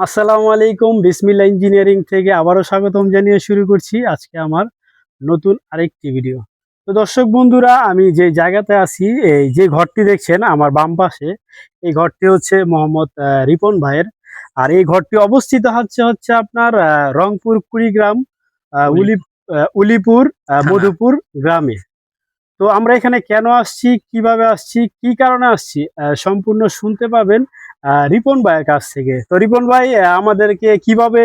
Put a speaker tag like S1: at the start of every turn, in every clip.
S1: আসসালামু আলাইকুম বিসমিল্লা ইঞ্জিনিয়ারিং থেকে আবারও স্বাগতম জানিয়ে শুরু করছি আজকে আমার নতুন আরেকটি ভিডিও। তো দর্শক বন্ধুরা আমি যে জায়গাতে আছি এই যে ঘরটি দেখছেন আমার বাম পাশে এই ঘরটি হচ্ছে মোহাম্মদ রিপন ভাইয়ের। আর এই ঘরটি অবস্থিত হচ্ছে হচ্ছে আপনার রংপুর কুড়িগ্রাম
S2: উলি-
S1: উলি উলিপুর মধুপুর গ্রামে। তো আমরা এখানে কেন আসছি কীভাবে আসছি কি কারণে আসছি সম্পূর্ণ শুনতে পাবেন। রিপন ভাইয়ের কাছ থেকে। তো রিপন ভাই আমাদেরকে কীভাবে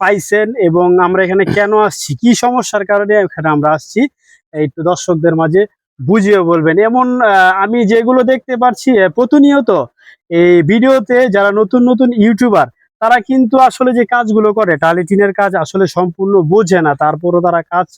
S1: পাইছেন এবং আমরা এখানে কেন আসছি? কি সমস্যার কারণে এখানে আমরা আসছি? একটু দর্শকদের মাঝে বুঝিয়ে বলবেন। এমন আমি যেগুলো দেখতে পাচ্ছি প্রতিনিয়ত এই ভিডিওতে যারা নতুন নতুন ইউটিউবার তারা কিন্তু আসলে যে কাজগুলো করে, টালিটিনের কাজ আসলে সম্পূর্ণ বোঝে না, তারপরও তারা কাজ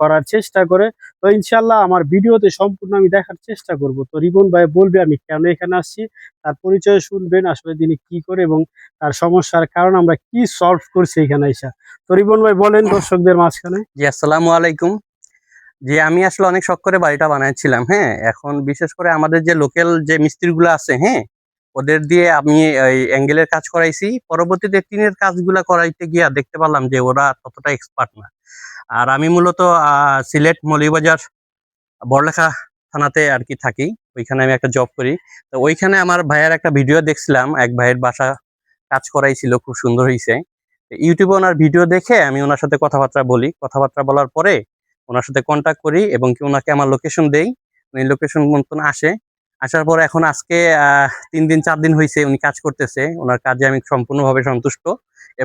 S1: করার চেষ্টা করে। তো ইনশাল্লাহ আমার ভিডিওতে সম্পূর্ণ আমি দেখার চেষ্টা করব। তো রিপন ভাই বলবে আমি কেন এখানে আসছি, তার পরিচয় শুনবেন, আসলে তিনি কি করে এবং তার সমস্যার কারণ আমরা কি সলভ করছি এখানে এসে। তো রিপন ভাই বলেন দর্শকদের মাঝখানে।
S2: জি, আসসালামু আলাইকুম। যে আমি আসলে অনেক শখ করে বাড়িটা বানাচ্ছিলাম হ্যাঁ। এখন বিশেষ করে আমাদের যে লোকাল যে মিস্ত্রিগুলো আছে হ্যাঁ ওদের দিয়ে আমি এই অ্যাঙ্গেলের কাজ করাইছি। পরবর্তীতে টিনের কাজগুলা করাইতে গিয়া দেখতে পারলাম যে ওরা ততটা এক্সপার্ট না। আর আমি মূলত সিলেট মৌলিবাজার বড়লেখা থানাতে আর কি থাকি। ওইখানে আমি একটা জব করি। তো ওইখানে আমার ভাইয়ের একটা ভিডিও দেখছিলাম। এক ভাইয়ের বাসা কাজ করাইছিল, খুব সুন্দর হয়েছে ইউটিউবে ওনার ভিডিও দেখে আমি ওনার সাথে কথাবার্তা বলি। কথাবার্তা বলার পরে ওনার সাথে কন্ট্যাক্ট করি এবং কি ওনাকে আমার লোকেশন দেই। উনি লোকেশন মতন আসে। আসার পর এখন আজকে তিন দিন, চার দিন হয়েছে উনি কাজ করতেছে। ওনার কাজে আমি সম্পূর্ণভাবে সন্তুষ্ট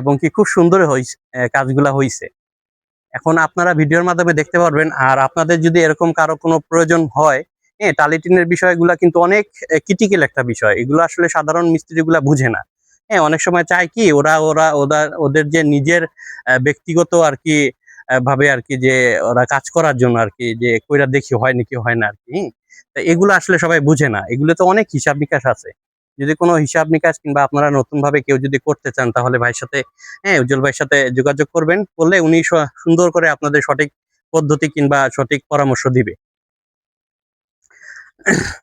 S2: এবং কি খুব সুন্দর হয়েছে কাজগুলা হয়েছে এখন আপনারা ভিডিওর মাধ্যমে দেখতে পারবেন, আর আপনাদের যদি এরকম কারও কোনো প্রয়োজন হয় হ্যাঁ টালিটিনের বিষয়গুলা কিন্তু অনেক ক্রিটিক্যাল একটা বিষয়। এগুলো আসলে সাধারণ মিস্ত্রিগুলা বুঝে না। হ্যাঁ অনেক সময় চায় কি, ওরা ওরা ওরা ওদের যে নিজের ব্যক্তিগত আর কি ভাবে আর কি যে ওরা কাজ করার জন্য আর কি, যে কইরা দেখি হয় নাকি হয় না আর কি এগুলো আসলে সবাই বুঝে না। এগুলো তো অনেক হিসাব নিকাশ আছে। যদি কোনো হিসাব নিকাশ কিংবা আপনারা নতুন ভাবে কেউ যদি করতে চান, তাহলে ভাইয়ের সাথে হ্যাঁ উজ্জ্বল ভাইয়ের সাথে যোগাযোগ করবেন। করলে উনি সুন্দর করে আপনাদের সঠিক পদ্ধতি কিংবা সঠিক পরামর্শ দিবে।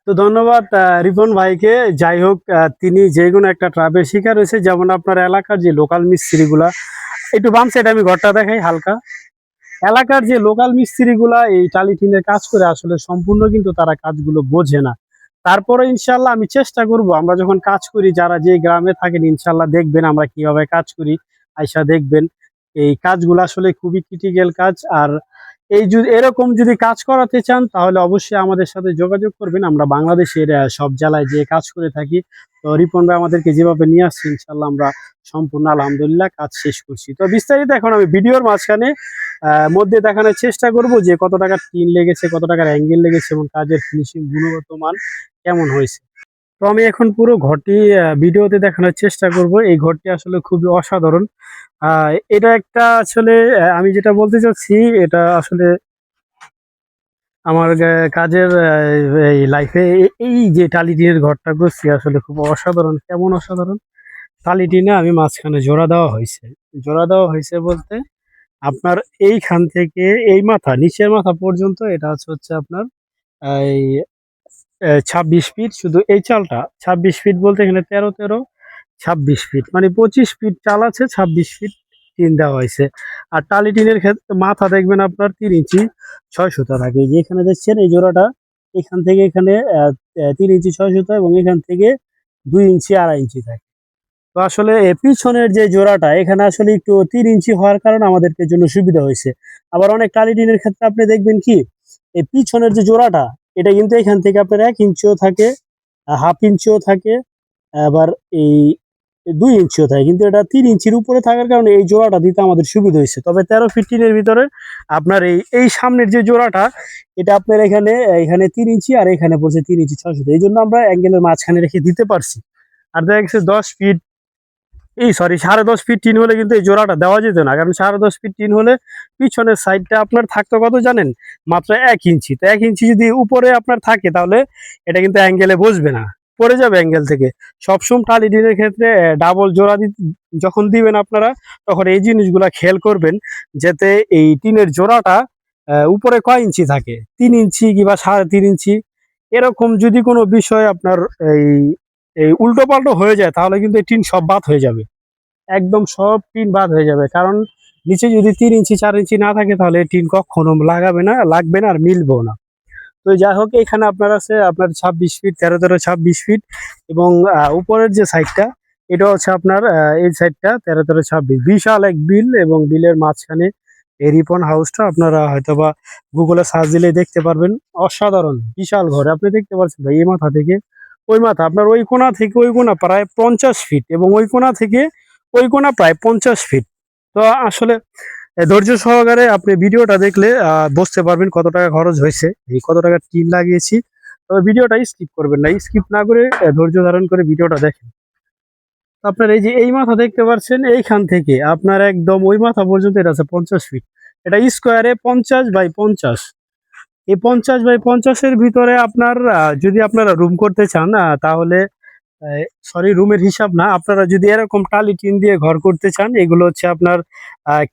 S1: তো ধন্যবাদ রিপন ভাইকে। যাই হোক তিনি যে কোনো একটা ট্রাভেল শিকার হয়েছে। যেমন আপনার এলাকার যে লোকাল মিস্ত্রিগুলা, একটু বাম সাইড আমি ঘরটা দেখাই, হালকা। এলাকার যে লোকাল মিস্ত্রিগুলা এই টালি টালিটিনের কাজ করে আসলে সম্পূর্ণ কিন্তু তারা কাজগুলো বোঝে না। তারপরে ইনশাল্লাহ আমি চেষ্টা করব, আমরা যখন কাজ করি, যারা যে গ্রামে থাকেন ইনশাল্লাহ দেখবেন আমরা কীভাবে কাজ করি আইসা দেখবেন। এই কাজগুলো আসলে খুবই ক্রিটিক্যাল কাজ, আর এই এরকম যদি কাজ করাতে চান, তাহলে অবশ্যই আমাদের সাথে যোগাযোগ করবেন। আমরা বাংলাদেশের সব জেলায় যে কাজ করে থাকি, তো রিপন ভাই আমাদেরকে যেভাবে নিয়ে আসছে ইনশাল্লাহ আমরা সম্পূর্ণ আলহামদুলিল্লাহ কাজ শেষ করছি। তো বিস্তারিত এখন আমি ভিডিওর মাঝখানে মধ্যে দেখানোর চেষ্টা করব যে কত টাকার টিন লেগেছে, কত টাকার অ্যাঙ্গেল লেগেছে এবং কাজের ফিনিশিং গুণগত মান কেমন হয়েছে। তো আমি এখন পুরো ঘরটি ভিডিওতে দেখানোর চেষ্টা করব। এই ঘরটি আসলে খুবই অসাধারণ। এটা একটা আসলে আমি যেটা বলতে চাচ্ছি, এটা আসলে আমার কাজের এই লাইফে এই যে টালি টিনের ঘরটা করছি আসলে খুব অসাধারণ। কেমন অসাধারণ? টালি টিনে আমি মাঝখানে জোড়া দেওয়া হয়েছে। জোড়া দেওয়া হয়েছে বলতে আপনার এইখান থেকে এই মাথা, নিচের মাথা পর্যন্ত এটা হচ্ছে আপনার, এই ছাব্বিশ ফিট শুধু এই চালটা, ছাব্বিশ ফিট বলতে এখানে তেরো তেরো, ছাব্বিশ ফিট মানে পঁচিশ ফিট চাল আছে, ছাব্বিশ ফিট টিন দেওয়া হয়েছে। আর টালি টিনের ক্ষেত্রে মাথা দেখবেন আপনার তিন ইঞ্চি ছয় সুতা থাকে। যে এখানে দেখছেন, এই জোড়াটা এখান থেকে এখানে তিন ইঞ্চি ছয় সুতা এবং এখান থেকে দুই ইঞ্চি আড়াই ইঞ্চি থাকে। তো আসলে পিছনের যে জোড়াটা, এখানে আসলে একটু তিন ইঞ্চি হওয়ার কারণে আমাদেরকে জন্য সুবিধা হয়েছে। আবার অনেক টালি টিনের ক্ষেত্রে আপনি দেখবেন কি এই পিছনের যে জোড়াটা, এটা কিন্তু এখান থেকে আপনার এক ইঞ্চিও থাকে হাফ ইঞ্চিও থাকে, আবার এই দুই ইঞ্চিও থাকে। কিন্তু এটা তিন ইঞ্চির উপরে থাকার কারণে এই জোড়াটা দিতে আমাদের সুবিধা হয়েছে। তবে তেরো ফিফটিনের ভিতরে আপনার এই এই সামনের যে জোড়াটা, এটা আপনার এখানে এখানে তিন ইঞ্চি আর এখানে পড়ছে তিন ইঞ্চি ছয়শো। এই জন্য আমরা অ্যাঙ্গেলের মাঝখানে রেখে দিতে পারছি। আর দেখা গেছে দশ ফিট এই সরি সাড়ে দশ ফিট টিন হলে কিন্তু এই জোড়াটা দেওয়া যেত না। কারণ সাড়ে দশ ফিট টিন হলে পিছনের সাইডটা আপনার থাকতো কত জানেন? মাত্র এক ইঞ্চি। তো এক ইঞ্চি যদি উপরে আপনার থাকে তাহলে এটা কিন্তু অ্যাঙ্গেলে বসবে না। পড়ে যাবে অ্যাঙ্গেল থেকে। সবসময় টালি ডিনের ক্ষেত্রে ডাবল জোড়া যখন দিবেন আপনারা, তখন এই জিনিসগুলা খেয়াল করবেন যাতে এই টিনের জোড়াটা উপরে কয় ইঞ্চি থাকে? তিন ইঞ্চি কিংবা সাড়ে তিন ইঞ্চি। এরকম যদি কোনো বিষয় আপনার এই এই উল্টো পাল্টো হয়ে যায়, তাহলে কিন্তু এই টিন সব বাদ হয়ে যাবে। একদম সব টিন বাদ হয়ে যাবে। কারণ নিচে যদি তিন ইঞ্চি, চার ইঞ্চি না থাকে, তাহলে টিন কখনো লাগাবে না, লাগবে না আর মিলবেও না। তো যাই হোক এখানে আপনার আছে, আপনার ছাব্বিশ ফিট তেরো তেরো, ছাব্বিশ ফিট এবং উপরের যে সাইডটা এটা হচ্ছে আপনার এই সাইডটা তেরো তেরো, ছাব্বিশ। বিশাল এক বিল এবং বিলের মাঝখানে এই রিপন হাউসটা আপনারা হয়তোবা গুগলে সার্চ দিলে দেখতে পারবেন। অসাধারণ, বিশাল ঘর। আপনি দেখতে পাচ্ছেন ভাই, এই মাথা থেকে ওই মাথা, আপনার ওই কোণা থেকে ওই কোণা প্রায় পঞ্চাশ ফিট এবং ওই কোণা থেকে ওই কোণা প্রায় পঞ্চাশ ফিট তো আসলে ধৈর্য সহকারে আপনি ভিডিওটা দেখলে বুঝতে পারবেন কত টাকা খরচ হয়েছে, এই কত টাকা টিন লাগিয়েছি। তবে ভিডিওটা স্কিপ করবেন না স্কিপ না করে ধৈর্য ধারণ করে ভিডিওটা দেখেন। আপনার এই যে, এই মাথা দেখতে পাচ্ছেন, এইখান থেকে আপনার একদম ওই মাথা পর্যন্ত এটা আছে পঞ্চাশ ফিট এটা স্কোয়ারে পঞ্চাশ বাই পঞ্চাশ। এই পঞ্চাশ বাই পঞ্চাশের ভিতরে আপনার যদি আপনারা রুম করতে চান তাহলে সরি রুমের হিসাব না, আপনারা যদি এরকম টালি টিন দিয়ে ঘর করতে চান, এগুলো হচ্ছে আপনার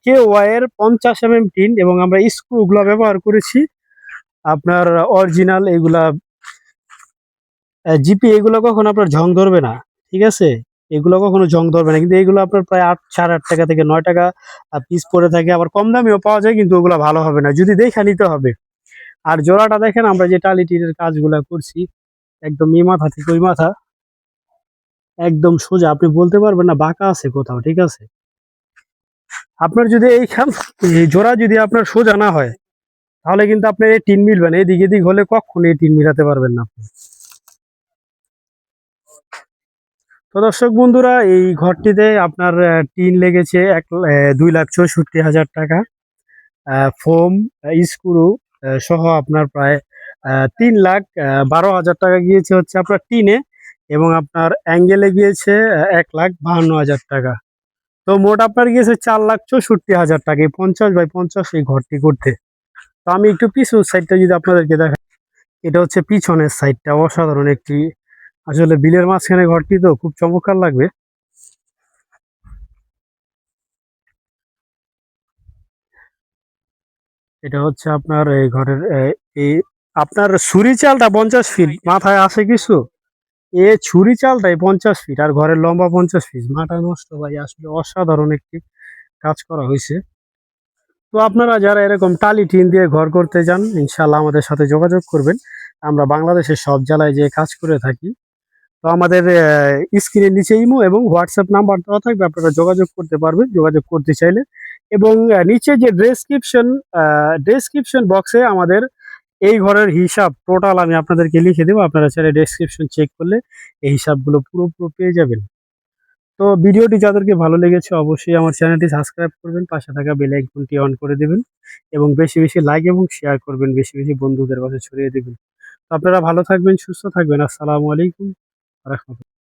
S1: কে ওয়াইয়ের পঞ্চাশ এম এম টিন এবং আমরা স্ক্রুগুলো ব্যবহার করেছি। আপনার অরিজিনাল এগুলা জিপি এগুলো কখনো আপনার জং ধরবে না, ঠিক আছে? এগুলো কখনো জং ধরবে না, কিন্তু এগুলো আপনার প্রায় আট, সাড়ে আট টাকা থেকে নয় টাকা পিস পড়ে থাকে। আবার কম দামেও পাওয়া যায়, কিন্তু ওগুলো ভালো হবে না। যদি দেখে নিতে হবে। আর জোড়াটা দেখেন, আমরা যে টালি টিনের কাজগুলা করছি, একদম এই মাথা থেকে ওই মাথা, একদম সোজা। আপনি বলতে পারবেন না বাঁকা আছে কোথাও, ঠিক আছে? আপনার যদি এইখান, এই জোড়া যদি আপনার সোজা না হয়, তাহলে কিন্তু আপনার এই টিন মিলবে না। এদিক এদিক হলে কখনো এই টিন মিলাতে পারবেন না আপনি। তো দর্শক বন্ধুরা, এই ঘরটিতে আপনার টিন লেগেছে এক দুই লাখ চৌষট্টি হাজার টাকা। ফোম স্ক্রু সহ আপনার প্রায় তিন লাখ বারো হাজার টাকা গিয়েছে হচ্ছে আপনার টিনে এবং আপনার অ্যাঙ্গেলে গিয়েছে এক লাখ বাহান্ন হাজার টাকা। তো মোট আপনার গিয়েছে চার লাখ চৌষট্টি হাজার টাকা, এই পঞ্চাশ বাই পঞ্চাশ এই ঘরটি করতে। তো আমি একটু পিছন সাইডটা যদি আপনাদেরকে দেখা, এটা হচ্ছে পিছনের সাইডটা, অসাধারণ একটি, আসলে বিলের মাঝখানে ঘরটি তো খুব চমৎকার লাগবে। এটা হচ্ছে আপনার এই ঘরের এই আপনার ছুরি চালটা পঞ্চাশ ফিট মাথায় আসে কিছু? এ ছুরি চালটাই পঞ্চাশ ফিট আর ঘরের লম্বা পঞ্চাশ ফিট মাথা নষ্ট ভাই আসলে অসাধারণ একটি কাজ করা হয়েছে। তো আপনারা যারা এরকম টালি টিন দিয়ে ঘর করতে যান ইনশাল্লাহ আমাদের সাথে যোগাযোগ করবেন। আমরা বাংলাদেশের সব জেলায় যে কাজ করে থাকি। তো আমাদের স্ক্রিনের নিচে ইমো এবং হোয়াটসঅ্যাপ নাম্বার দেওয়া থাকবে আপনারা যোগাযোগ করতে পারবেন। যোগাযোগ করতে চাইলে এবং নিচে যে ডেসক্রিপশন ডেসক্রিপশন বক্সে আমাদের এই ঘরের হিসাব টোটাল আমি আপনাদেরকে লিখে দেবো। আপনারা চাইলে ডেসক্রিপশন চেক করলে এই হিসাবগুলো পুরো পুরো পেয়ে যাবেন। তো ভিডিওটি যাদেরকে ভালো লেগেছে অবশ্যই আমার চ্যানেলটি সাবস্ক্রাইব করবেন, পাশে থাকা বেল আইকনটি অন করে দেবেন এবং বেশি বেশি লাইক এবং শেয়ার করবেন, বেশি বেশি বন্ধুদের কাছে ছড়িয়ে দেবেন। আপনারা ভালো থাকবেন, সুস্থ থাকবেন। আসসালামু আলাইকুম রহমতুল্লাহ